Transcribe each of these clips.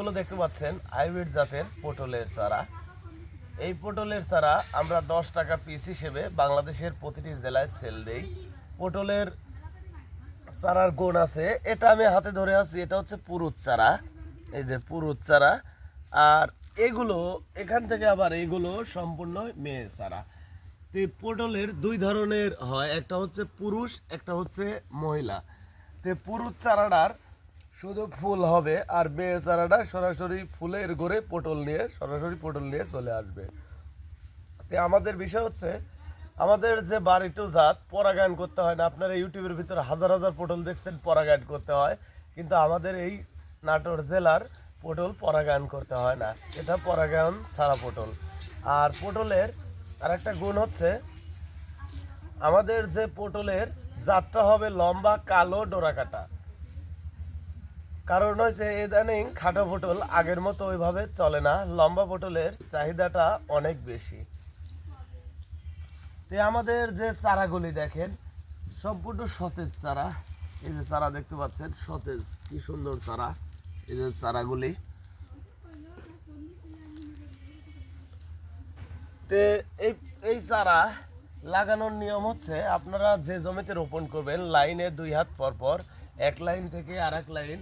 এগুলো দেখতে পাচ্ছেন, হাইব্রিড জাতের পটলের চারা। এই পটলের চারা আমরা দশ টাকা পিস হিসেবে বাংলাদেশের প্রতিটি জেলায় সেল দেই। পটলের চারার গুণ আছে, এটা আমি হাতে ধরে আছি, এটা হচ্ছে পুরুত চারা। এই যে পুরুত চারা, আর এগুলো, এখান থেকে আবার এগুলো সম্পূর্ণ মেয়ে চারা। তো পটলের দুই ধরনের হয়, একটা হচ্ছে পুরুষ, একটা হচ্ছে মহিলা। তো পুরুষ চারাটার শুধু ফুল হবে আর মেয়ে চারাটা সরাসরি ফুলের ঘরে পটল নিয়ে, সরাসরি পটল নিয়ে চলে আসবে। তো আমাদের বিষয় হচ্ছে, আমাদের যে বাড়িটু জাত, পরাগায়ন করতে হয় না। আপনারা ইউটিউবের ভিতরে হাজার হাজার পটল দেখছেন, পরাগায়ন করতে হয়। কিন্তু আমাদের এই নাটোর জেলার পটল পরাগায়ন করতে হয় না। এটা পরাগায়ন সারা পটল। আর পটলের আর একটা গুণ হচ্ছে, আমাদের যে পটলের জাতটা হবে লম্বা কালো ডোরাকাটা। কারণ হচ্ছে ইদানিং খাটো পটল আগের মতো ওইভাবে চলে না, লম্বা পটলের চাহিদাটা অনেক বেশি। তো আমাদের যে চারাগুলি দেখেন, সম্পূর্ণ সতেজ চারা। এই যে চারা দেখতে পাচ্ছেন, সতেজ, কি সুন্দর চারা। এই যে চারাগুলি। তে এই এই চারা লাগানোর নিয়ম হচ্ছে আপনারা যে জমিতে রোপণ করবেন, লাইনে দুই হাত পর পর, এক লাইন থেকে আর এক লাইন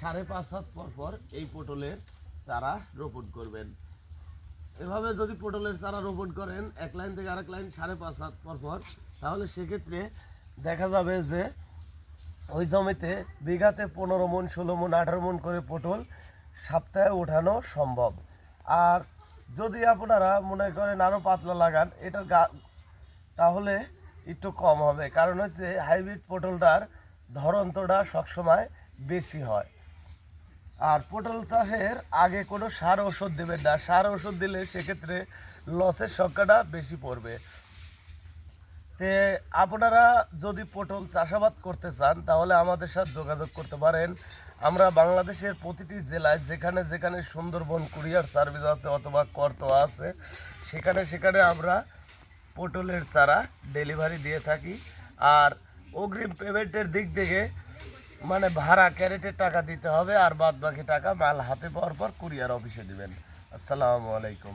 সাড়ে পাঁচ হাত পর পর এই পটলের চারা রোপণ করবেন। এভাবে যদি পটলের চারা রোপণ করেন, এক লাইন থেকে আরেক লাইন সাড়ে পাঁচ হাত পর পর, তাহলে সেক্ষেত্রে দেখা যাবে যে ওই জমিতে বিঘাতে পনেরো মন, ষোলো মন, আঠারো মন করে পটল সপ্তাহে ওঠানো সম্ভব। আর যদি আপনারা মনে করেন আরও পাতলা লাগান এটার গা, তাহলে একটু কম হবে। কারণ হচ্ছে হাইব্রিড পটলটার ধরন্তটা সবসময় বেশি হয়। আর পটল চাষের আগে কোনো সার ওষুধ দেবেন না। সার ওষুধ দিলে সেক্ষেত্রে লসের সংখ্যাটা বেশি পড়বে। তে আপনারা যদি পটল চাষাবাদ করতে চান, তাহলে আমাদের সাথে যোগাযোগ করতে পারেন। আমরা বাংলাদেশের প্রতিটি জেলায় যেখানে যেখানে সুন্দরবন কুরিয়ার সার্ভিস আছে অথবা করতোয়া আছে, সেখানে সেখানে আমরা পটলের চারা ডেলিভারি দিয়ে থাকি। আর অগ্রিম পেমেন্টের দিক থেকে মানে ভাড়া ক্যারেটের টাকা দিতে হবে আর বাদ বাকি টাকা মাল হাতে পাওয়ার পর কুরিয়ার অফিসে দিবেন। আসসালামু আলাইকুম।